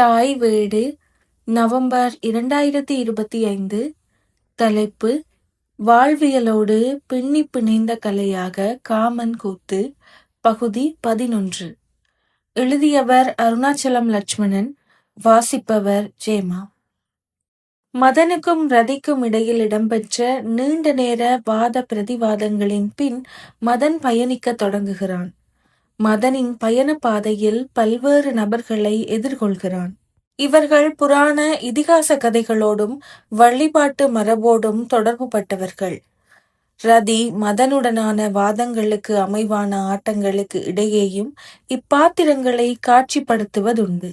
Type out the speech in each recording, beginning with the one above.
தாய் வீடு நவம்பர் இரண்டாயிரத்தி இருபத்தி ஐந்து. தலைப்பு வாழ்வியலோடு பின்னி பிணைந்த கலையாக காமன் கூத்து பகுதி பதினொன்று. எழுதியவர் அருணாச்சலம் லட்சுமணன் வாசிப்பவர் ஜேமா. மதனுக்கும் ரதிக்கும் இடையில் இடம்பெற்ற நீண்ட நேர வாத பிரதிவாதங்களின் பின் மதன் பயணிக்கத் தொடங்குகிறான். மதனின் பயண பாதையில் பல்வேறு நபர்களை எதிர்கொள்கிறான். இவர்கள் புராண இதிகாச கதைகளோடும் வழிபாட்டு மரபோடும் தொடர்புபட்டவர்கள். ரதி மதனுடனான வாதங்களுக்கு அமைவான ஆட்டங்களுக்கு இடையேயும் இப்பாத்திரங்களை காட்சிப்படுத்துவதுண்டு.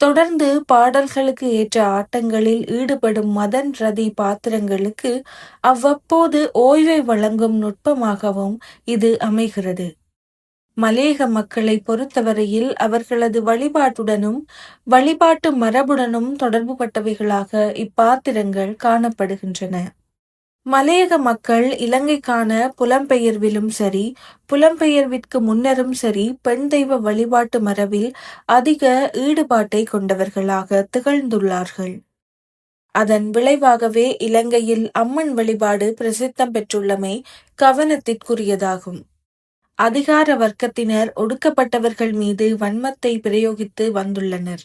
தொடர்ந்து பாடல்களுக்கு ஏற்ற ஆட்டங்களில் ஈடுபடும் மதன் ரதி பாத்திரங்களுக்கு அவ்வப்போது ஓய்வை வழங்கும் நுட்பமாகவும் இது அமைகிறது. மலேக மக்களை பொறுத்தவரையில் அவர்களது வழிபாட்டுடனும் வழிபாட்டு மரபுடனும் தொடர்புபட்டவைகளாக இப்பாத்திரங்கள் காணப்படுகின்றன. மலையக மக்கள் இலங்கைக்கான புலம்பெயர்விலும் சரி புலம்பெயர்விற்கு முன்னரும் சரி பெண் தெய்வ வழிபாட்டு மரபில் அதிக ஈடுபாட்டை கொண்டவர்களாக திகழ்ந்துள்ளார்கள். அதன் விளைவாகவே இலங்கையில் அம்மன் வழிபாடு பிரசித்தம் பெற்றுள்ளமை கவனத்திற்குரியதாகும். அதிகார வர்க்கத்தினர் ஒடுக்கப்பட்டவர்கள் மீது வன்மத்தை பிரயோகித்து வந்துள்ளனர்.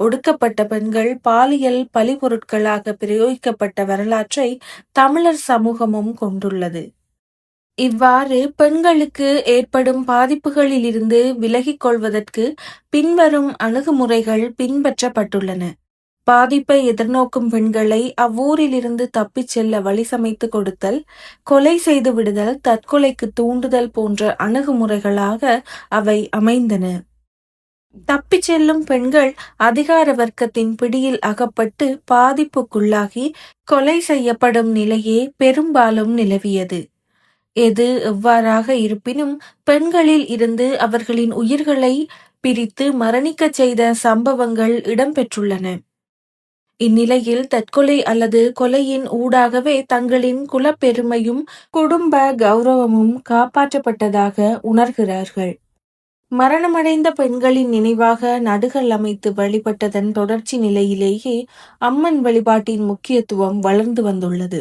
ஒடுக்கப்பட்ட பெண்கள் பாலியல் பழிபொருட்களாக பிரயோகிக்கப்பட்ட வரலாற்றை தமிழர் சமூகமும் கொண்டுள்ளது. இவ்வாறு பெண்களுக்கு ஏற்படும் பாதிப்புகளிலிருந்து விலகிக் கொள்வதற்கு பின்வரும் அணுகுமுறைகள் பின்பற்றப்பட்டுள்ளன. பாதிப்பை எதிர்நோக்கும் பெண்களை அவ்வூரிலிருந்து தப்பிச் செல்ல வழி சமைத்து கொடுத்தல் கொலை செய்து விடுதல் தற்கொலைக்கு தூண்டுதல் போன்ற அணுகுமுறைகளாக அவை அமைந்தன. தப்பிச் செல்லும் பெண்கள் அதிகார வர்க்கத்தின் பிடியில் அகப்பட்டு பாதிப்புக்குள்ளாகி கொலை செய்யப்படும் நிலையே பெரும்பாலும் நிலவியது. எது எவ்வாறாக இருப்பினும் பெண்களில் இருந்து அவர்களின் உயிர்களை பிரித்து மரணிக்கச் செய்த சம்பவங்கள் இடம்பெற்றுள்ளன. இந்நிலையில் தற்கொலை அல்லது கொலையின் ஊடாகவே தங்களின் குலப்பெருமையும் குடும்ப கௌரவமும் காப்பாற்றப்பட்டதாக உணர்கிறார்கள். மரணமடைந்த பெண்களின் நினைவாக நடுகள் அமைத்து வழிபட்டதன் தொடர்ச்சி நிலையிலேயே அம்மன் வழிபாட்டின் முக்கியத்துவம் வளர்ந்து வந்துள்ளது.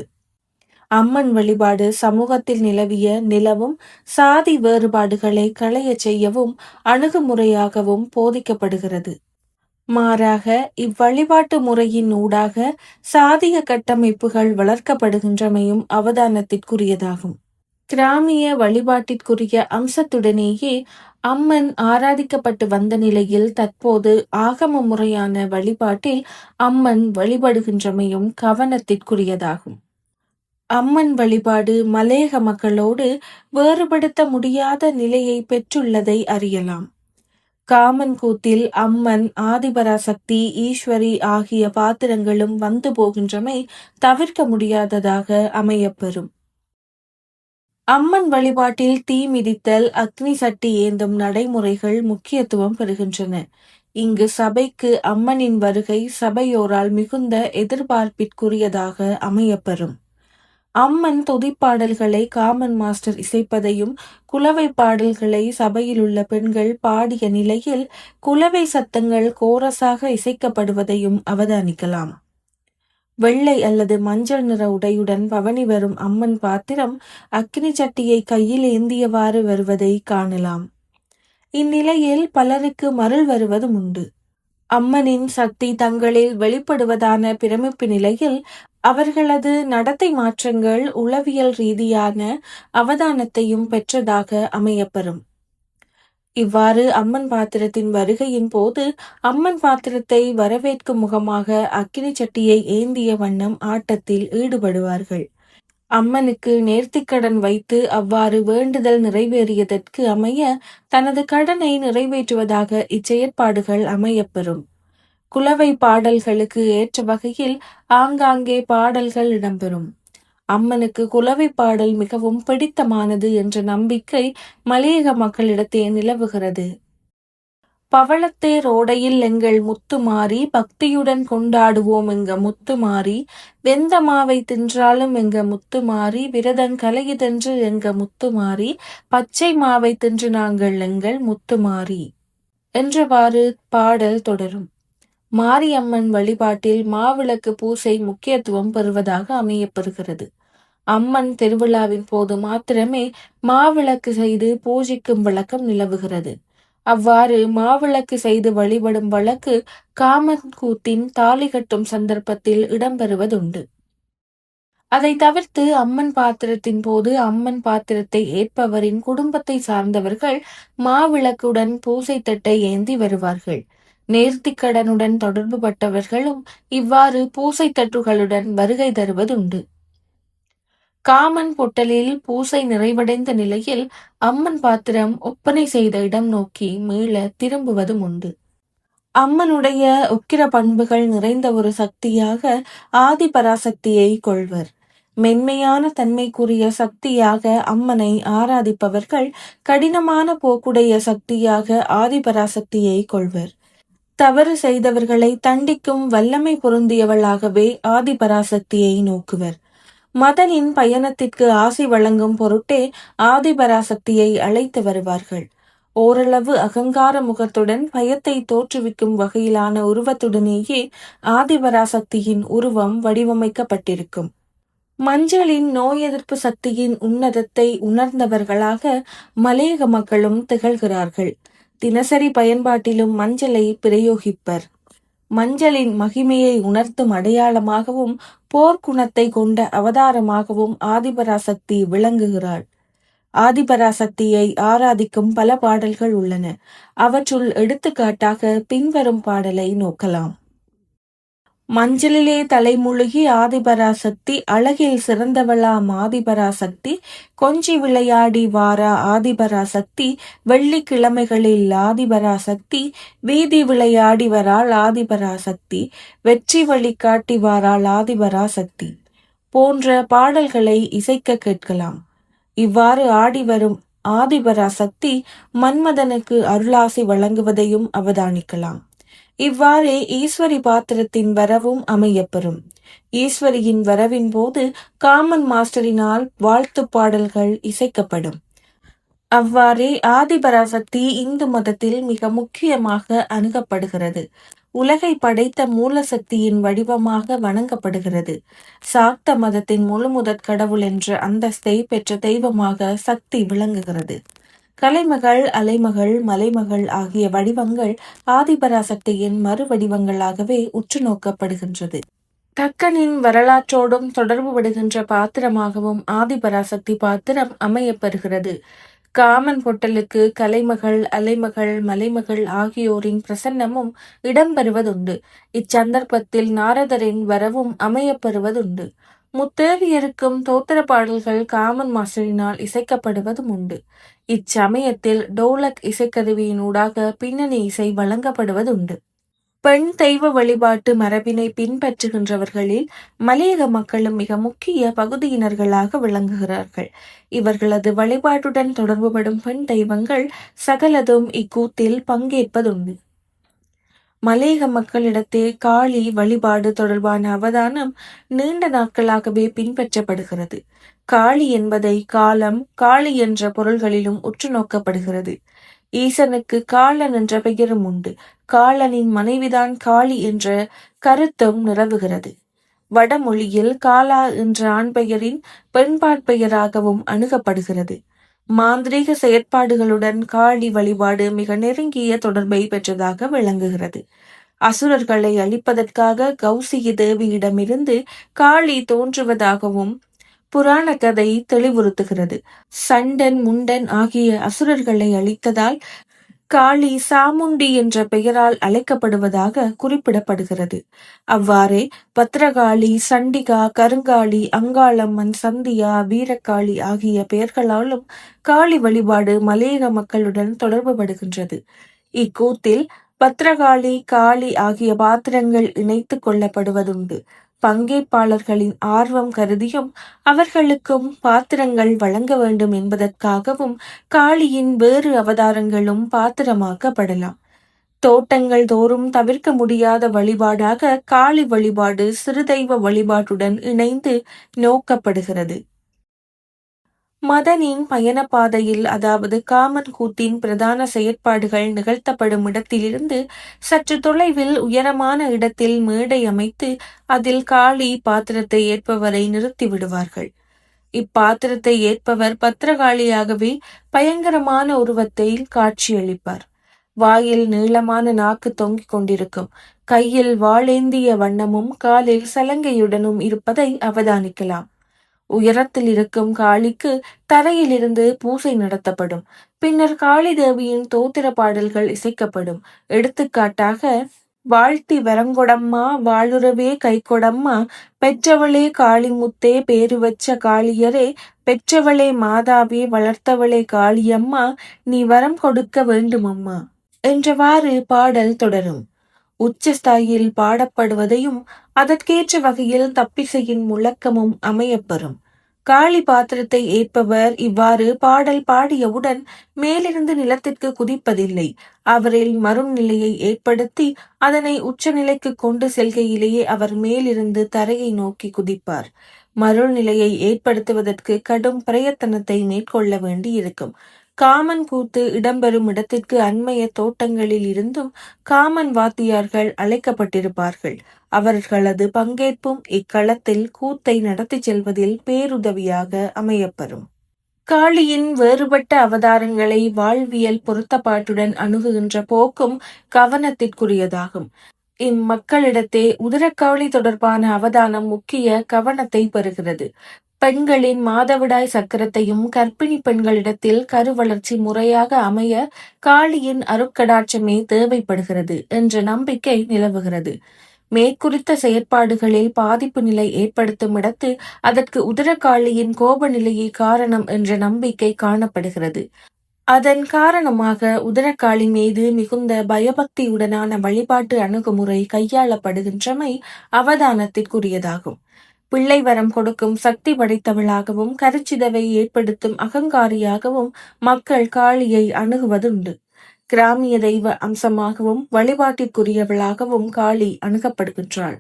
அம்மன் வழிபாடு சமூகத்தில் நிலவிய நிலவும் சாதி வேறுபாடுகளை களையச் செய்யவும் அணுகுமுறையாகவும் போதிக்கப்படுகிறது. மாறாக இவ்வழிபாட்டு முறையின் ஊடாக சாதிய கட்டமைப்புகள் வளர்க்கப்படுகின்றமையும் அவதானத்திற்குரியதாகும். கிராமிய வழிபாட்டிற்குரிய அம்சத்துடனேயே அம்மன் ஆராதிக்கப்பட்டு வந்த நிலையில் தற்போது ஆகம முறையான வழிபாட்டில் அம்மன் வழிபடுகின்றமையும் கவனத்திற்குரியதாகும். அம்மன் வழிபாடு மலேக மக்களோடு வேறுபடுத்த முடியாத நிலையை பெற்றுள்ளதை அறியலாம். காமன் கூத்தில் அம்மன் ஆதிபராசக்தி ஈஸ்வரி ஆகிய பாத்திரங்களும் வந்து போகின்றமை தவிர்க்க முடியாததாக அமையப்பெறும். அம்மன் வழிபாட்டில் தீ மிதித்தல் அக்னி சட்டி ஏந்தும் நடைமுறைகள் முக்கியத்துவம் பெறுகின்றன. இங்கு சபைக்கு அம்மனின் வருகை சபையோரால் மிகுந்த எதிர்பார்ப்பிற்குரியதாக அமையப்பெறும். அம்மன் துதிப்பாடல்களை காமன் மாஸ்டர் இசைப்பதையும் குலவை பாடல்களை சபையில் உள்ள பெண்கள் பாடிய நிலையில் குலவை சத்தங்கள் கோரஸாக இசைக்கப்படுவதையும் அவதானிக்கலாம். வெள்ளை அல்லது மஞ்சள் நிற உடையுடன் பவனி வரும் அம்மன் பாத்திரம் அக்னி சட்டியை கையில் ஏந்தியவாறு வருவதை காணலாம். இந்நிலையில் பலருக்கு மருள் வருவதும் உண்டு. அம்மனின் சக்தி தங்களில் வெளிப்படுவதான பிரமிப்பு நிலையில் அவர்களது நடத்தை மாற்றங்கள் உளவியல் ரீதியான அவதானத்தையும் பெற்றதாக அமையப்பெறும். இவ்வாறு அம்மன் பாத்திரத்தின் வருகையின் போது அம்மன் பாத்திரத்தை வரவேற்கும் முகமாக அக்கினி சட்டியை ஏந்திய வண்ணம் ஆட்டத்தில் ஈடுபடுவார்கள். அம்மனுக்கு நேர்த்திக்கடன் வைத்து அவ்வாறு வேண்டுதல் நிறைவேறியதற்கு அமைய தனது கடனை நிறைவேற்றுவதாக இச்செயற்பாடுகள் அமையப்பெறும். குலவை பாடல்களுக்கு ஏற்ற வகையில் ஆங்காங்கே பாடல்கள் இடம்பெறும். அம்மனுக்கு குலவை பாடல் மிகவும் பிடித்தமானது என்ற நம்பிக்கை மலையக மக்களிடத்தே நிலவுகிறது. பவளத்தேர் ஓடையில் எங்கள் முத்துமாறி பக்தியுடன் கொண்டாடுவோம் எங்க முத்துமாறி வெந்த மாவை தின்றாலும் எங்க முத்துமாறி விரதம் கலையுதென்று எங்க முத்துமாறி பச்சை மாவை தின்று நாங்கள் எங்கள் முத்துமாறி என்றவாறு பாடல் தொடரும். மாரியம்மன் வழிபாட்டில் மாவிளக்கு பூசை முக்கியத்துவம் பெறுவதாக அமையப்பெறுகிறது. அம்மன் திருவிழாவின் போது மாத்திரமே மாவிளக்கு செய்து பூஜிக்கும் வழக்கம் நிலவுகிறது. அவ்வாறு மாவிளக்கு செய்து வழிபடும் வழக்கு காமன் கூத்தின் தாலி கட்டும் சந்தர்ப்பத்தில் இடம்பெறுவதுண்டு. அதை தவிர்த்து அம்மன் பாத்திரத்தின் போது அம்மன் பாத்திரத்தை ஏற்பவரின் குடும்பத்தை சார்ந்தவர்கள் மாவிளக்குடன் பூசை தட்டை ஏந்தி வருவார்கள். நேர்த்திக்கடனுடன் தொடர்பு பட்டவர்களும் இவ்வாறு பூசை தட்டுகளுடன் வருகை தருவதுண்டு. காமன் பொட்டலில் பூசை நிறைவடைந்த நிலையில் அம்மன் பாத்திரம் ஒப்பனை செய்த இடம் நோக்கி மீள திரும்புவதும் உண்டு அம்மனுடைய உக்கிர பண்புகள் நிறைந்த ஒரு சக்தியாக ஆதிபராசக்தியை கொள்வர். மென்மையான தன்மைக்குரிய சக்தியாக அம்மனை ஆராதிப்பவர்கள் கடினமான போக்குடைய சக்தியாக ஆதிபராசக்தியை கொள்வர். தவறு செய்தவர்களை தண்டிக்கும் வல்லமை பொருந்தியவளாகவே ஆதிபராசக்தியை நோக்குவர். மதனின் பயணத்திற்கு ஆசி வழங்கும் பொருட்டே ஆதிபராசக்தியை அழைத்து வருவார்கள். ஓரளவு அகங்கார முகத்துடன் பயத்தை தோற்றுவிக்கும் வகையிலான உருவத்துடனேயே ஆதிபராசக்தியின் உருவம் வடிவமைக்கப்பட்டிருக்கும். மஞ்சளின் நோய் எதிர்ப்பு சக்தியின் உன்னதத்தை உணர்ந்தவர்களாக மலையக மக்களும் திகழ்கிறார்கள். தினசரி பயன்பாட்டிலும் மஞ்சளை பிரயோகிப்பர். மஞ்சளின் மகிமையை உணர்த்தும் அடையாளமாகவும் போர்க்குணத்தை கொண்ட அவதாரமாகவும் ஆதிபராசக்தி விளங்குகிறாள். ஆதிபராசக்தியை ஆராதிக்கும் பல பாடல்கள் உள்ளன. அவற்றுள் எடுத்துக்காட்டாக பின்வரும் பாடலை நோக்கலாம். மஞ்சளிலே தலைமுழுகி ஆதிபராசக்தி அழகில் சிறந்தவளாம் ஆதிபராசக்தி கொஞ்சி விளையாடி வாரா ஆதிபராசக்தி வெள்ளிக்கிழமைகளில் ஆதிபராசக்தி வீதி விளையாடி வராள் ஆதிபராசக்தி வெற்றி வழி காட்டி வாராள் ஆதிபராசக்தி போன்ற பாடல்களை இசைக்க கேட்கலாம். இவ்வாறு ஆடி வரும் ஆதிபராசக்தி மன்மதனுக்கு அருளாசி வழங்குவதையும் அவதானிக்கலாம். இவ்வாறே ஈஸ்வரி பாத்திரத்தின் வரவும் அமையப்பெறும். ஈஸ்வரியின் வரவின் போது காமன் மாஸ்டரினால் வாழ்த்து பாடல்கள் இசைக்கப்படும். அவ்வாறே ஆதிபராசக்தி இந்து மதத்தில் மிக முக்கியமாக அணுகப்படுகிறது. உலகை படைத்த மூலசக்தியின் வடிவமாக வணங்கப்படுகிறது. சாக்த மதத்தின் முழுமுதற் கடவுள் என்ற அந்தஸ்தை பெற்ற தெய்வமாக சக்தி விளங்குகிறது. கலைமகள் அலைமகள் மலைமகள் ஆகிய வடிவங்கள் ஆதிபராசக்தியின் மறு வடிவங்களாகவே உற்று நோக்கப்படுகின்றது. தக்கனின் வரலாற்றோடும் தொடர்புபடுகின்ற பாத்திரமாகவும் ஆதிபராசக்தி பாத்திரம் அமையப்பெறுகிறது. காமன் பொட்டலுக்கு கலைமகள் அலைமகள் மலைமகள் ஆகியோரின் பிரசன்னமும் இடம்பெறுவதுண்டு இச்சந்தர்ப்பத்தில் நாரதரின் வரவும் அமையப்பெறுவதுண்டு. முத்தேவியருக்கும் தோத்திர பாடல்கள் காமன் மாஸ்டரினால் இசைக்கப்படுவதும் உண்டு. இச்சமயத்தில் டோலக் இசைக்கருவியினூடாக பின்னணி இசை வழங்கப்படுவதுண்டு. பெண் தெய்வ வழிபாட்டு மரபினை பின்பற்றுகின்றவர்களில் மலையக மக்களும் மிக முக்கிய பகுதியினர்களாக விளங்குகிறார்கள். இவர்களது வழிபாட்டுடன் தொடர்புபடும் பெண் தெய்வங்கள் சகலதும் இக்கூத்தில் பங்கேற்பதுண்டு. மலையக மக்களிடத்தே காளி வழிபாடு தொடர்பான அவதானம் நீண்ட நாட்களாகவே பின்பற்றப்படுகிறது. காளி என்பதை காலம் காளி என்ற பொருள்களிலும் உற்று நோக்கப்படுகிறது. ஈசனுக்கு காலன் என்ற பெயரும் உண்டு. காலனின் மனைவிதான் காளி என்ற கருத்தும் நிலவுகிறது. வடமொழியில் காலா என்ற ஆண் பெயரின் பெண்பாட் பெயராகவும் அணுகப்படுகிறது. மாந்திரீக செயற்பாடுகளுடன் காளி வழிபாடு மிக நெருங்கிய தொடர்பை பெற்றதாக விளங்குகிறது. அசுரர்களை அழிப்பதற்காக கௌசிகி தேவியிடமிருந்து காளி தோன்றுவதாகவும் புராண கதை தெளிவுறுத்துகிறது. சண்டன் முண்டன் ஆகிய அசுரர்களை அழித்ததால் காளி சாமுண்டி என்ற பெயரால் அழைக்கப்படுவதாக குறிப்பிடப்படுகிறது. அவ்வாறே பத்ரகாளி சண்டிகா கருங்காளி அங்காளம்மன் சந்தியா வீரகாளி ஆகிய பெயர்களாலும் காளி வழிபாடு மலையக மக்களுடன் தொடர்புபடுகின்றது. இக்கூத்தில் பத்ரகாளி காளி ஆகிய பாத்திரங்கள் இணைத்து கொள்ளப்படுவதுண்டு. பங்கேற்பாளர்களின் ஆர்வம் கருதியும் அவர்களுக்கும் பாத்திரங்கள் வழங்க வேண்டும் என்பதற்காகவும் காளியின் வேறு அவதாரங்களும் பாத்திரமாக்கப்படலாம். தோட்டங்கள் தோறும் தவிர்க்க முடியாத வழிபாடாக காளி வழிபாடு சிறுதெய்வ வழிபாட்டுடன் இணைந்து நோக்கப்படுகிறது. மதனின் பயணப்பாதையில் அதாவது காமன் கூத்தின் பிரதான செயற்பாடுகள் நிகழ்த்தப்படும் இடத்திலிருந்து சற்று தொலைவில் உயரமான இடத்தில் மேடை அமைத்து அதில் காளி பாத்திரத்தை ஏற்பவரை நிறுத்தி விடுவார்கள். இப்பாத்திரத்தை ஏற்பவர் பத்திரகாளியாகவே பயங்கரமான உருவத்தில் காட்சியளிப்பார். வாயில் நீளமான நாக்கு தொங்கிக் கொண்டிருக்கும். கையில் வாளேந்திய வண்ணமும் காலில் சலங்கையுடனும் இருப்பதை அவதானிக்கலாம். உயரத்தில் இருக்கும் காளிக்கு தரையிலிருந்து பூசை நடத்தப்படும். பின்னர் காளி தேவியின் தோத்திர பாடல்கள் இசைக்கப்படும். எடுத்துக்காட்டாக வாழ்த்தி வரங்கொடம்மா வாழுறவே கைக்கொடம்மா பெற்றவளே காளிமுத்தே பேரு வச்ச காளியரே பெற்றவளே மாதாவே வளர்த்தவளே காளியம்மா நீ வரம் கொடுக்க வேண்டுமம்மா என்றவாறு பாடல் தொடரும். உச்சஸ்தாயில் பாடப்படுவதையும் அதற்கேற்ற வகையில் தப்பிசையின் முழக்கமும் அமையப்பெறும். காளி பாத்திரத்தை ஏற்பவர் இவ்வாறு பாடல் பாடியவுடன் மேலிருந்து நிலத்திற்கு குதிப்பதில்லை. அவரில் மறுநிலையை ஏற்படுத்தி அதனை உச்சநிலைக்கு கொண்டு செல்கையிலேயே அவர் மேலிருந்து தரையை நோக்கி குதிப்பார். மறுநிலையை ஏற்படுத்துவதற்கு கடும் பிரயத்தனத்தை மேற்கொள்ள வேண்டியிருக்கும். காமன் கூத்து இடம்பெறும் இடத்திற்கு அண்மைய தோட்டங்களில் இருந்தும் காமன் வாத்தியார்கள் அழைக்கப்பட்டிருப்பார்கள். அவர்களது பங்கேற்பும் இக்களத்தில் கூத்தை நடத்தி செல்வதில் பேருதவியாக அமையப்பெறும். காளியின் வேறுபட்ட அவதாரங்களை வாழ்வியல் பொருத்தப்பாட்டுடன் அணுகுகின்ற போக்கும் கவனத்திற்குரியதாகும். இம்மக்களிடத்தே உதிரக்கவலை தொடர்பான அவதானம் முக்கிய கவனத்தை பெறுகிறது. பெண்களின் மாதவிடாய் சக்கரத்தையும் கர்ப்பிணி பெண்களிடத்தில் கருவளர்ச்சி முறையாக அமைய காளியின் அருட்கடாட்சமே தேவைப்படுகிறது என்ற நம்பிக்கை நிலவுகிறது. மேற்குறித்த செயற்பாடுகளில் பாதிப்பு நிலை ஏற்படுத்தும் இடத்து அதற்கு உதரகாளியின் கோப நிலையே காரணம் என்ற நம்பிக்கை காணப்படுகிறது. அதன் காரணமாக உதரகாளி மீது மிகுந்த பயபக்தியுடனான வழிபாட்டு அணுகுமுறை கையாளப்படுகின்றமை அவதானத்திற்குரியதாகும். பிள்ளை வரம் கொடுக்கும் சக்தி படைத்தவளாகவும் கருச்சிதவை ஏற்படுத்தும் அகங்காரியாகவும் மக்கள் காளியை அணுகுவதுண்டு. கிராமிய தெய்வ அம்சமாகவும் வழிபாட்டிற்குரியவளாகவும் காளி அணுகப்படுகின்றாள்.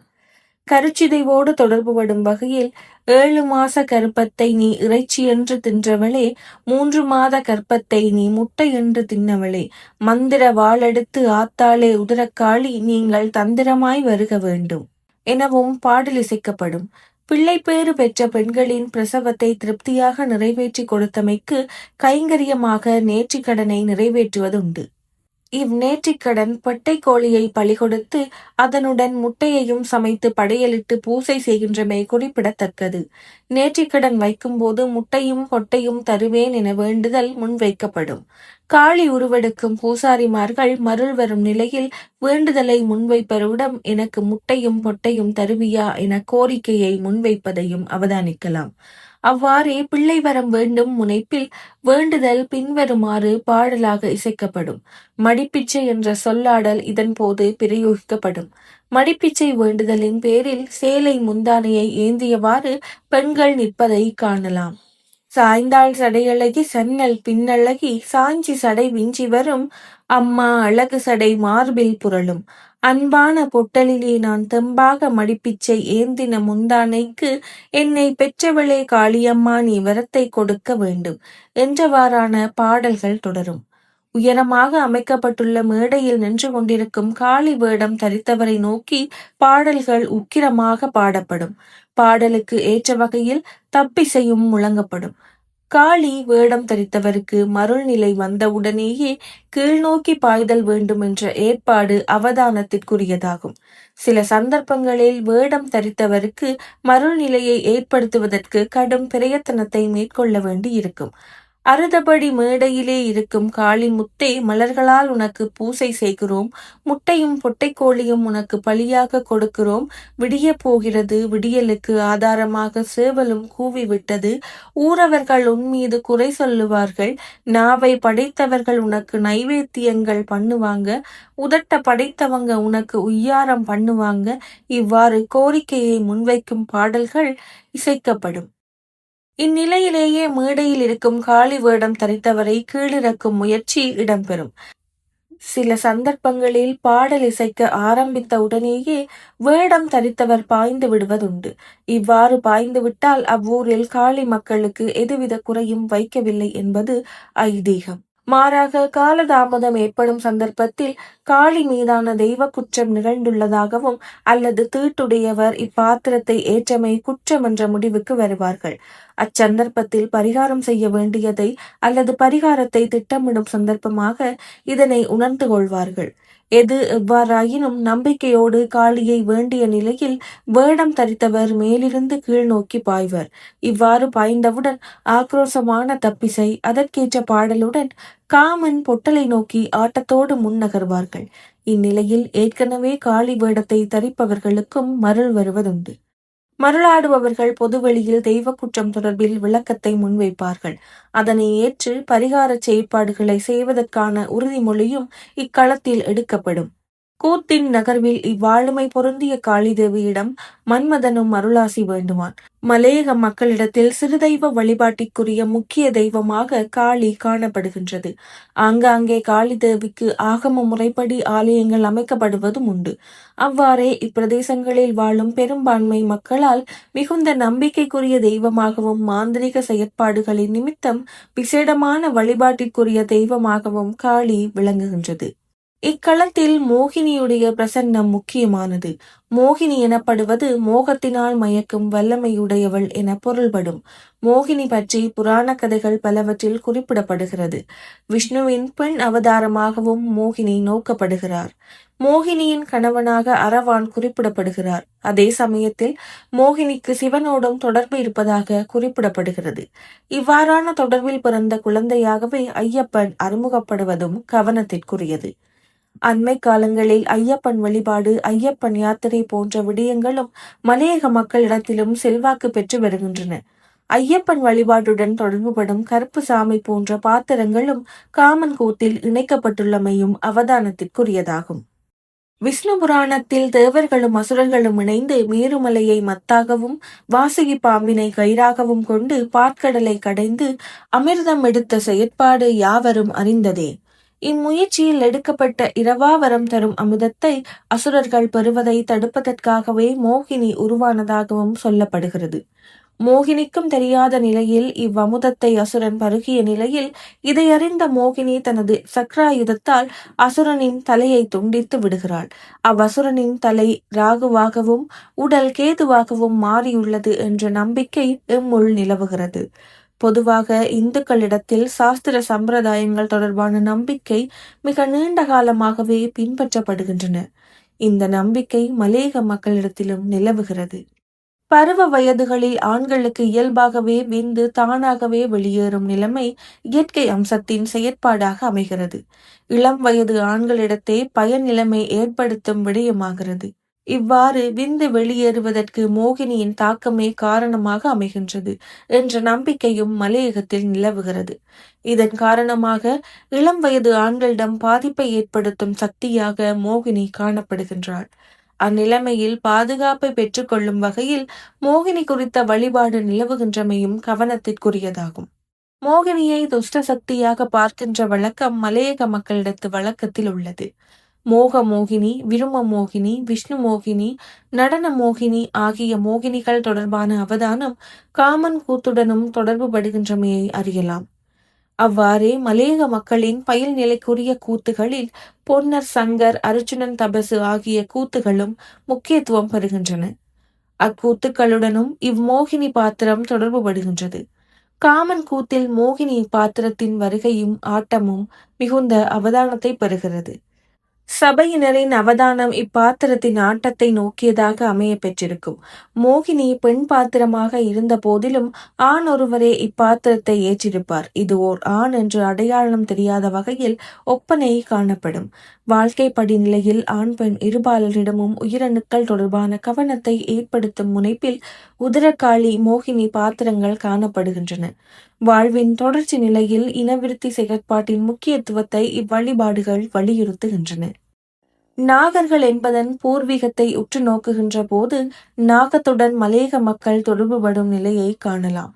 கருச்சிதைவோடு தொடர்புபடும் வகையில் ஏழு மாச கருப்பத்தை நீ இறைச்சி என்று தின்றவளே மூன்று மாத கற்பத்தை நீ முட்டை என்று தின்னவளே. மந்திர வாளெடுத்து ஆத்தாளே உதரக்காளி நீங்கள் தந்திரமாய் வருக வேண்டும் எனவும் பாடலிசைக்கப்படும் பிள்ளைப்பேறு பெற்ற பெண்களின் பிரசவத்தை திருப்தியாக நிறைவேற்றி கொடுத்தமைக்கு கைங்கரியமாக நேர்த்திக்கடனை நிறைவேற்றுவதுண்டு. இவ்நேற்றிக்கடன் பட்டை கோழியை பலி கொடுத்து அதனுடன் முட்டையையும் சமைத்து படையலிட்டு பூசை செய்கின்றமை குறிப்பிடத்தக்கது. நேற்றிக்கடன் வைக்கும்போது முட்டையும் பொட்டையும் தருவேன் என வேண்டுதல் முன்வைக்கப்படும். காளி உருவெடுக்கும் பூசாரிமார்கள் மருள் வரும் நிலையில் வேண்டுதலை முன்வைப்பவரிடம் எனக்கு முட்டையும் பொட்டையும் தருவியா என கோரிக்கையை முன்வைப்பதையும் அவதானிக்கலாம். அவ்வாறே பிள்ளை வரம் வேண்டும் முனைப்பில் வேண்டுதல் பின்வருமாறு பாடலாக இசைக்கப்படும். மடிப்பிச்சை என்ற சொல்லாடல் இதன் போது பிரயோகிக்கப்படும். மடிப்பிச்சை வேண்டுதலின் பேரில் சேலை முந்தானையை ஏந்தியவாறு பெண்கள் நிற்பதை காணலாம். சாய்ந்தாள் சடையழகி சன்னல் பின்னழகி சாஞ்சி சடை விஞ்சி வரும் அம்மா அழகு சடை மார்பில் புரளும். அன்பான பொட்டலிலே நான் தெம்பாக மடிப்பிச்சை ஏந்தின முந்தானைக்கு என்னை பெற்றவளே காளியம்மா நீ வரத்தை கொடுக்க வேண்டும் என்றவாறான பாடல்கள் தொடரும். உயரமாக அமைக்கப்பட்டுள்ள மேடையில் நின்று கொண்டிருக்கும் காளி வேடம் தரித்தவரை நோக்கி பாடல்கள் உக்கிரமாக பாடப்படும். பாடலுக்கு ஏற்ற வகையில் தப்பிசையும் முழங்கப்படும். காளி வேடம் தரித்தவருக்கு மருள்நிலை வந்தவுடனேயே கீழ்நோக்கி பாய்தல் வேண்டும் என்ற ஏற்பாடு அவதானத்திற்குரியதாகும். சில சந்தர்ப்பங்களில் வேடம் தரித்தவருக்கு மருள்நிலையை ஏற்படுத்துவதற்கு கடும் பிரயத்தனத்தை மேற்கொள்ள வேண்டி இருக்கும் அறுதபடி மேடையிலே இருக்கும் காளின் முத்தை மலர்களால் உனக்கு பூசை செய்கிறோம். முட்டையும் பொட்டைக்கோழியும் உனக்கு பலியாக கொடுக்கிறோம். விடிய போகிறது விடியலுக்கு ஆதாரமாக சேவலும் கூவிவிட்டது ஊரவர்கள் உன்மீது குறை சொல்லுவார்கள். நாவை படைத்தவர்கள் உனக்கு நைவேத்தியங்கள் பண்ணுவாங்க. உதட்ட படைத்தவங்க உனக்கு உய்யாரம் பண்ணுவாங்க. இவ்வாறு கோரிக்கையை முன்வைக்கும் பாடல்கள் இசைக்கப்படும். இந்நிலையிலேயே மேடையில் இருக்கும் காளி வேடம் தரித்தவரை கீழிறக்கும் முயற்சி இடம்பெறும். சில சந்தர்ப்பங்களில் பாடல் இசைக்க ஆரம்பித்த உடனேயே வேடம் தரித்தவர் பாய்ந்து விடுவதுண்டு. இவ்வாறு பாய்ந்துவிட்டால் அவ்வூரில் காளி மக்களுக்கு எதுவித குறையும் வைக்கவில்லை என்பது ஐதீகம். மாறாக காலதாமதம் ஏற்படும் சந்தர்ப்பத்தில் காளி மீதான தெய்வ குற்றம் நிகழ்ந்துள்ளதாகவும் அல்லது தீட்டுடையவர் இப்பாத்திரத்தை ஏற்றமை குற்றம் என்ற முடிவுக்கு வருவார்கள். அச்சந்தர்ப்பத்தில் பரிகாரம் செய்ய வேண்டியதை அல்லது பரிகாரத்தை திட்டமிடும் சந்தர்ப்பமாக இதனை உணர்ந்து கொள்வார்கள். எது எவ்வாறாயினும் நம்பிக்கையோடு காளியை வேண்டிய நிலையில் வேடம் தரித்தவர் மேலிருந்து கீழ் நோக்கி பாய்வர். இவ்வாறு பாய்ந்தவுடன் ஆக்ரோசமான தப்பிசை அதற்கேற்ற பாடலுடன் காமன் பொட்டலை நோக்கி ஆட்டத்தோடு முன்னகர்வார்கள். இந்நிலையில் ஏற்கனவே காளி வேடத்தை தரிப்பவர்களுக்கும் மருள் வருவதுண்டு. மருளாடுபவர்கள் பொதுவெளியில் தெய்வ குற்றம் தொடர்பில் விளக்கத்தை முன்வைப்பார்கள். அதனை ஏற்று பரிகார செயற்பாடுகளை செய்வதற்கான உறுதிமொழியும் இக்களத்தில் எடுக்கப்படும். கூத்தின் நகர்வில் இவ்வாளுமை பொருந்திய காளிதேவியிடம் மன்மதனும் அருளாசி வேண்டுவான் மலையக மக்களிடத்தில் சிறுதெய்வ வழிபாட்டிற்குரிய முக்கிய தெய்வமாக காளி காணப்படுகின்றது. ஆங்காங்கே காளி தேவிக்கு ஆகம முறைப்படி ஆலயங்கள் அமைக்கப்படுவதும் உண்டு. அவ்வாறே இப்பிரதேசங்களில் வாழும் பெரும்பான்மை மக்களால் மிகுந்த நம்பிக்கைக்குரிய தெய்வமாகவும் மாந்திரிக செயற்பாடுகளின் நிமித்தம் விசேடமான வழிபாட்டிற்குரிய தெய்வமாகவும் காளி விளங்குகின்றது. இக்களத்தில் மோகினியுடைய பிரசன்னம் முக்கியமானது. மோகினி எனப்படுவது மோகத்தினால் மயக்கும் வல்லமையுடையவள் என பொருள்படும். மோகினி பற்றி புராண கதைகள் பலவற்றில் குறிப்பிடப்படுகிறது. விஷ்ணுவின் பெண் அவதாரமாகவும் மோகினி நோக்கப்படுகிறார். மோகினியின் கணவனாக அரவான் குறிப்பிடப்படுகிறார். அதே சமயத்தில் மோகினிக்கு சிவனோடும் தொடர்பு இருப்பதாக குறிப்பிடப்படுகிறது. இவ்வாறான தொடர்பில் பிறந்த குழந்தையாகவே ஐயப்பன் அறிமுகப்படுவதும் கவனத்திற்குரியது. அண்மை காலங்களில் ஐயப்பன் வழிபாடு ஐயப்பன் யாத்திரை போன்ற விடயங்களும் மலையக மக்களிடத்திலும் செல்வாக்கு பெற்று வருகின்றன. ஐயப்பன் வழிபாட்டுடன் தொடர்புபடும் கருப்பு சாமி போன்ற பாத்திரங்களும் காமன் கூத்தில் இணைக்கப்பட்டுள்ளமையும் அவதானத்திற்குரியதாகும். விஷ்ணு புராணத்தில் தேவர்களும் அசுரர்களும் இணைந்து மேருமலையை மத்தாகவும் வாசுகி பாம்பினை கயிறாகவும் கொண்டு பாற்கடலை கடைந்து அமிர்தம் எடுத்த செயற்பாடு யாவரும் அறிந்ததே. இம்முயற்சியில் எடுக்கப்பட்ட இரவாவரம் தரும் அமுதத்தை அசுரர்கள் பெறுவதை தடுப்பதற்காகவே மோகினி உருவானதாகவும் சொல்லப்படுகிறது. மோகினிக்கும் தெரியாத நிலையில் இவ்வமுதத்தை அசுரன் பருகிய நிலையில் இதை அறிந்த மோகினி தனது சக்ராயுதத்தால் அசுரனின் தலையை துண்டித்து விடுகிறாள். அவ்வசுரனின் தலை ராகுவாகவும் உடல் கேதுவாகவும் மாறியுள்ளது என்ற நம்பிக்கை இம்முள் நிலவுகிறது. பொதுவாக இந்துக்களிடத்தில் சாஸ்திர சம்பிரதாயங்கள் தொடர்பான நம்பிக்கை மிக நீண்ட காலமாகவே பின்பற்றப்படுகின்றன. இந்த நம்பிக்கை மலேக மக்களிடத்திலும் நிலவுகிறது. பருவ வயதுகளில் ஆண்களுக்கு இயல்பாகவே விந்து தானாகவே வெளியேறும் நிலைமை இயற்கை அம்சத்தின் செயற்பாடாக அமைகிறது. இளம் வயது ஆண்களிடத்தே பயன் நிலைமை ஏற்படுத்தும் விடயமாகிறது. இவ்வாறு விந்து வெளியேறுவதற்கு மோகினியின் தாக்கமே காரணமாக அமைகின்றது என்ற நம்பிக்கையும் மலையகத்தில் நிலவுகிறது. இதன் காரணமாக இளம் வயது ஆண்களிடம் பாதிப்பை ஏற்படுத்தும் சக்தியாக மோகினி காணப்படுகின்றாள். அந்நிலைமையில் பாதுகாப்பை பெற்றுக்கொள்ளும் வகையில் மோகினி குறித்த வழிபாடு நிலவுகின்றமையும் கவனத்திற்குரியதாகும். மோகினியை துஷ்ட சக்தியாக பார்க்கின்ற வழக்கம் மலையக மக்களிடத்து வழக்கத்தில் உள்ளது. மோக மோகினி விரும மோகினி விஷ்ணு மோகினி நடன மோகினி ஆகிய மோகினிகள் தொடர்பான அவதானம் காமன் கூத்துடனும் தொடர்பு படுகின்றமையை அறியலாம். அவ்வாறே மலேக மக்களின் பயில் நிலைக்குரிய கூத்துகளில் பொன்னர் சங்கர் அர்ஜுனன் தபசு ஆகிய கூத்துகளும் முக்கியத்துவம் பெறுகின்றன. அக்கூத்துக்களுடனும் இம்மோகினி பாத்திரம் தொடர்பு படுகின்றது காமன் கூத்தில் மோகினி பாத்திரத்தின் வருகையும் ஆட்டமும் மிகுந்த அவதானத்தை பெறுகிறது. சபையினரின் அவதானம் இப்பாத்திரத்தின் ஆட்டத்தை நோக்கியதாக அமைய பெற்றிருக்கும். மோகினி பெண் பாத்திரமாக இருந்த போதிலும் ஆண் ஒருவரே இப்பாத்திரத்தை ஏற்றிருப்பார். இது ஓர் ஆண் என்று அடையாளம் தெரியாத வகையில் ஒப்பனை காணப்படும். வாழ்க்கை படிநிலையில் ஆண் பெண் இருபாலரிடமும் உயிரணுக்கள் தொடர்பான கவனத்தை ஏற்படுத்தும் முனைப்பில் உதரக்காளி மோகினி பாத்திரங்கள் காணப்படுகின்றன. வாழ்வின் தொடர்ச்சி நிலையில் இனவிருத்தி செயற்பாட்டின் முக்கியத்துவத்தை இவ்வழிபாடுகள் வலியுறுத்துகின்றன. நாகர்கள் என்பதன் பூர்வீகத்தை உற்று நோக்குகின்ற போது நாகத்துடன் மலேக மக்கள் தொடர்புபடும் நிலையை காணலாம்.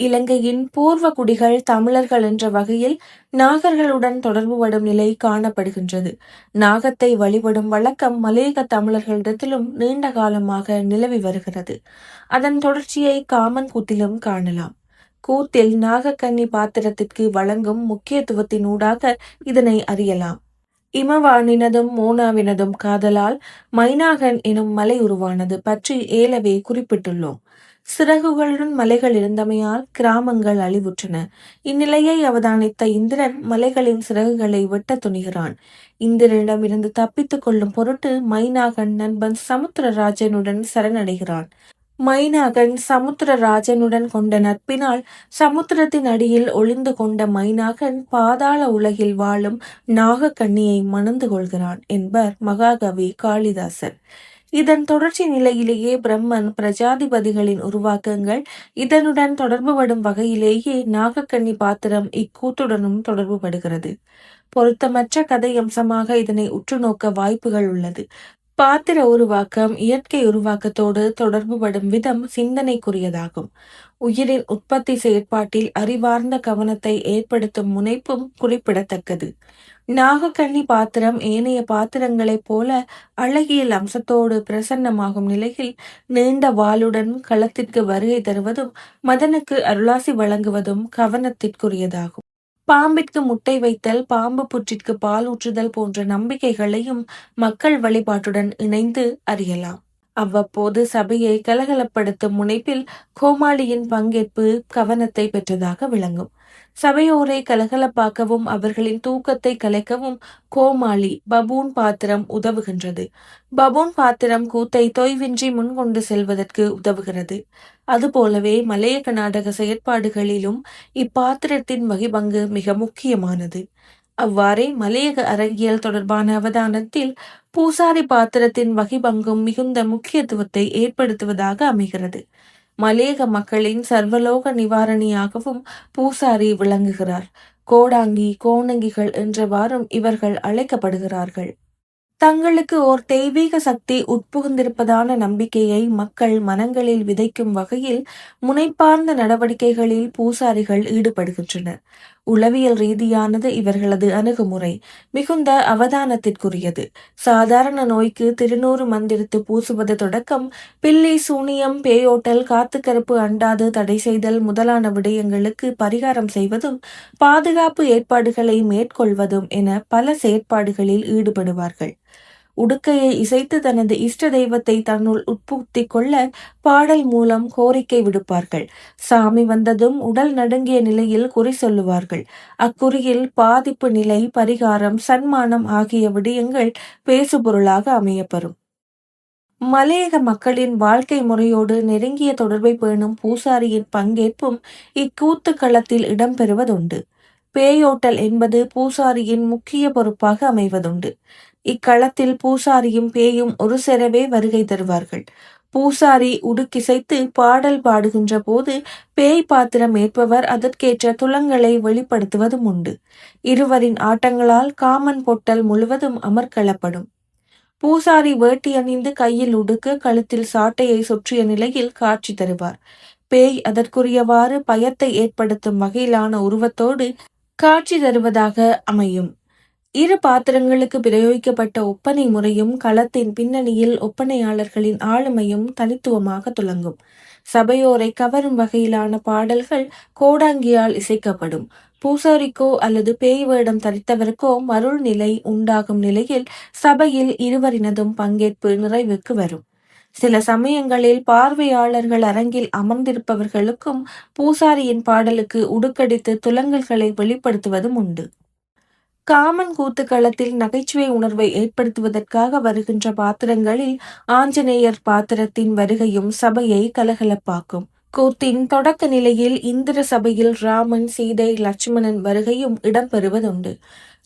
இலங்கையின் பூர்வ குடிகள் தமிழர்கள் என்ற வகையில் நாகர்களுடன் தொடர்புபடும் நிலை காணப்படுகின்றது. நாகத்தை வழிபடும் வழக்கம் மலையக தமிழர்களிடத்திலும் நீண்ட காலமாக நிலவி வருகிறது. அதன் தொடர்ச்சியை காமன் கூத்திலும் காணலாம். கூத்தில் நாகக்கன்னி பாத்திரத்திற்கு வழங்கும் முக்கியத்துவத்தினூடாக இதனை அறியலாம். இமவானினதும் மோனாவினதும் காதலால் மைனாகன் எனும் மலை உருவானது பற்றி ஏலவே குறிப்பிட்டுள்ளோம். சிறகுகளுடன் மலைகள் இருந்தமையால் கிராமங்கள் அழிவுற்றன. இந்நிலையை அவதானித்த இந்திரன் மலைகளின் சிறகுகளை வெட்ட துணிகிறான். இந்திரனிடமிருந்து தப்பித்துக் கொள்ளும் பொருட்டு மைனாகன் நண்பன் சமுத்திரராஜனுடன் சரணடைகிறான். மைனாகன் சமுத்திரராஜனுடன் கொண்ட நட்பினால் சமுத்திரத்தின் அடியில் ஒளிந்து கொண்ட மைனாகன் பாதாள உலகில் வாழும் நாகக்கண்ணியை மணந்து கொள்கிறான் என்பர் மகாகவி காளிதாசர் இதன் தொடர்ச்சி நிலையிலேயே பிரம்மன் பிரஜாதிபதிகளின் உருவாக்கங்கள் இதனுடன் தொடர்புபடும் வகையிலேயே நாகக்கண்ணி பாத்திரம் இக்கூத்துடனும் தொடர்புபடுகிறது. பொருத்தமற்ற கதை அம்சமாக இதனை உற்று நோக்க வாய்ப்புகள் உள்ளது. பாத்திர உருவாக்கம் இயற்கை உருவாக்கத்தோடு தொடர்புபடும் விதம் சிந்தனைக்குரியதாகும். உயிரின் உற்பத்தி செயற்பாட்டில் அறிவார்ந்த கவனத்தை ஏற்படுத்தும் முனைப்பும் குறிப்பிடத்தக்கது. நாகக்கண்ணி பாத்திரம் ஏனைய பாத்திரங்களைப் போல அழகியல் அம்சத்தோடு பிரசன்னமாகும் நிலையில் நீண்ட வாளுடன் களத்திற்கு வருகை தருவதும் மதனுக்கு அருளாசி வழங்குவதும் கவனத்திற்குரியதாகும். பாம்பிற்கு முட்டை வைத்தல் பாம்பு புற்றிற்கு பால் ஊற்றுதல் போன்ற நம்பிக்கைகளையும் மக்கள் வழிபாட்டுடன் இணைந்து அறியலாம். அவ்வப்போது சபையை கலகலப்படுத்தும் முனைப்பில் கோமாளியின் பங்கேற்பு கவனத்தை பெற்றதாக விளங்கும். சபையோரை கலகலப்பாக்கவும் அவர்களின் தூக்கத்தை கலைக்கவும் கோமாளி பபூன் பாத்திரம் உதவுகின்றது. பபூன் பாத்திரம் கூத்தை தொய்வின்றி முன்கொண்டு செல்வதற்கு உதவுகிறது. அதுபோலவே மலையக நாடக செயற்பாடுகளிலும் இப்பாத்திரத்தின் வகிபங்கு மிக முக்கியமானது. அவ்வாறே மலையக அரங்கியல் தொடர்பான அவதானத்தில் பூசாரி பாத்திரத்தின் வகிபங்கும் மிகுந்த முக்கியத்துவத்தை ஏற்படுத்துவதாக அமைகிறது. மலேக மக்களின் சர்வலோக நிவாரணியாகவும் பூசாரி விளங்குகிறார். கோடாங்கி கோணங்கிகள் என்றவாறும் இவர்கள் அழைக்கப்படுகிறார்கள். தங்களுக்கு ஓர் தெய்வீக சக்தி உட்புகுந்திருப்பதான நம்பிக்கையை மக்கள் மனங்களில் விதைக்கும் வகையில் முனைப்பார்ந்த நடவடிக்கைகளில் பூசாரிகள் ஈடுபடுகின்றனர். உளவியல் ரீதியானது இவர்களது அணுகுமுறை மிகுந்த அவதானத்திற்குரியது. சாதாரண நோய்க்கு திருநூறு மந்திரித்து பூசுவது தொடக்கம் பில்லி சூனியம் பேயோட்டல் காத்துக்கருப்பு அண்டாது தடை செய்தல் முதலான விடயங்களுக்கு பரிகாரம் செய்வதும் பாதுகாப்பு ஏற்பாடுகளை மேற்கொள்வதும் என பல செயற்பாடுகளில் ஈடுபடுவார்கள். உடுக்கையை இசைத்து தனது இஷ்ட தெய்வத்தை தன்னுள் உட்புத்திக் கொள்ள பாடல் மூலம் கோரிக்கை விடுப்பார்கள். சாமி வந்ததும் உடல் நடுங்கிய நிலையில் குறி சொல்லுவார்கள். அக்குறியில் பாதிப்பு நிலை பரிகாரம் சன்மானம் ஆகிய விடயங்கள் பேசுபொருளாக அமையப்பெறும். மலையக மக்களின் வாழ்க்கை முறையோடு நெருங்கிய தொடர்பை பேணும் பூசாரியின் பங்கேற்பும் இக்கூத்து களத்தில் இடம்பெறுவதுண்டு. பேயோட்டல் என்பது பூசாரியின் முக்கிய பொறுப்பாக அமைவதுண்டு. இக்களத்தில் பூசாரியும் பேயும் ஒரு செரவே வருகை தருவார்கள். பூசாரி உடுக்கிசைத்து பாடல் பாடுகின்ற போது பேய் பாத்திரம் ஏற்பவர் அதற்கேற்ற துலங்களை வெளிப்படுத்துவதும் உண்டு. இருவரின் ஆட்டங்களால் காமன் பொட்டல் முழுவதும் அமர்க்களப்படும் பூசாரி வேட்டி அணிந்து கையில் உடுக்க கழுத்தில் சாட்டையை சுற்றிய நிலையில் காட்சி தருவார். பேய் அதற்குரியவாறு பயத்தை ஏற்படுத்தும் வகையிலான உருவத்தோடு காட்சி தருவதாக அமையும். இரு பாத்திரங்களுக்கு பிரயோகிக்கப்பட்ட ஒப்பனை முறையும் களத்தின் பின்னணியில் ஒப்பனையாளர்களின் ஆளுமையும் தனித்துவமாக துலங்கும். சபையோரை கவரும் வகையிலான பாடல்கள் கோடாங்கியால் இசைக்கப்படும். பூசாரிக்கோ அல்லது பேய் வேடம் தரித்தவருக்கோ மருள் நிலை உண்டாகும் நிலையில் சபையில் இருவரினதும் பங்கேற்பு நிறைவுக்கு வரும். சில சமயங்களில் பார்வையாளர்கள் அரங்கில் அமர்ந்திருப்பவர்களுக்கும் பூசாரியின் பாடலுக்கு உடுக்கடித்து துலங்கல்களை வெளிப்படுத்துவதும் உண்டு. காமன் கூத்து களத்தில் நகைச்சுவை உணர்வை ஏற்படுத்துவதற்காக வருகின்ற பாத்திரங்களில் ஆஞ்சநேயர் பாத்திரத்தின் வருகையும் சபையை கலகலப்பாக்கும். கூத்தின் தொடக்க நிலையில் இந்திர சபையில் ராமன் சீதை லட்சுமணன் வருகையும் இடம்பெறுவதுண்டு.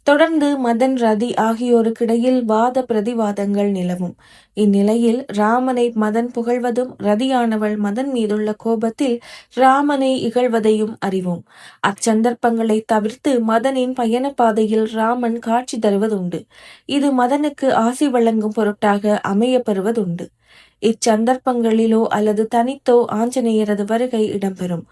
தொடர்ந்து மதன் ரதி ஆகியோருக்கிடையில் வாத பிரதிவாதங்கள் நிலவும். இந்நிலையில் ராமனை மதன் புகழ்வதும் ரதியானவள் மதன் மீதுள்ள கோபத்தில் ராமனை இகழ்வதையும் அறிவோம். அச்சந்தர்ப்பங்களை தவிர்த்து மதனின் பயண பாதையில் ராமன் காட்சி தருவதுண்டு. இது மதனுக்கு ஆசி வழங்கும் பொருட்டாக அமையப்பெறுவதுண்டு. இச்சந்தர்ப்பங்களிலோ அல்லது தனித்தோ ஆஞ்சநேயரது வருகை இடம்பெறும்.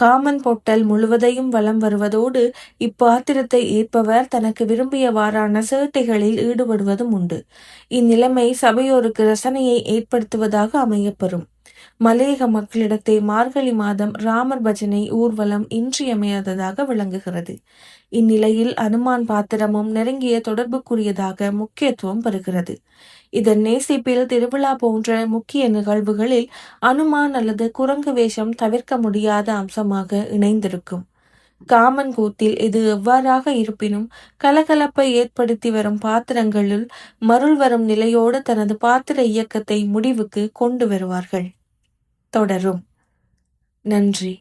காமன் பொட்டல் முழுவதையும் வலம் வருவதோடு இப்பாத்திரத்தை ஏற்பவர் தனக்கு விரும்பியவாறான சேட்டைகளில் ஈடுபடுவதும் உண்டு. இந்நிலைமை சபையோருக்கு ரசனையை ஏற்படுத்துவதாக அமையப்பெறும். மலையக மக்களிடத்தே மார்கழி மாதம் ராமர் பஜனை ஊர்வலம் இன்றியமையாததாக விளங்குகிறது. இந்நிலையில் அனுமான் பாத்திரமும் நெருங்கிய தொடர்புக்குரியதாக முக்கியத்துவம் பெறுகிறது. இதன் நேசிப்பில் திருவிழா போன்ற முக்கிய நிகழ்வுகளில் அனுமான் அல்லது குரங்கு வேஷம் தவிர்க்க முடியாத அம்சமாக இணைந்திருக்கும். காமன் கூத்தில் இது எவ்வாறாக இருப்பினும் கலகலப்பை ஏற்படுத்தி வரும் பாத்திரங்களில் மருள் வரும் நிலையோடு தனது பாத்திர இயக்கத்தை முடிவுக்கு கொண்டு வருவார்கள். தொடரும். நன்றி.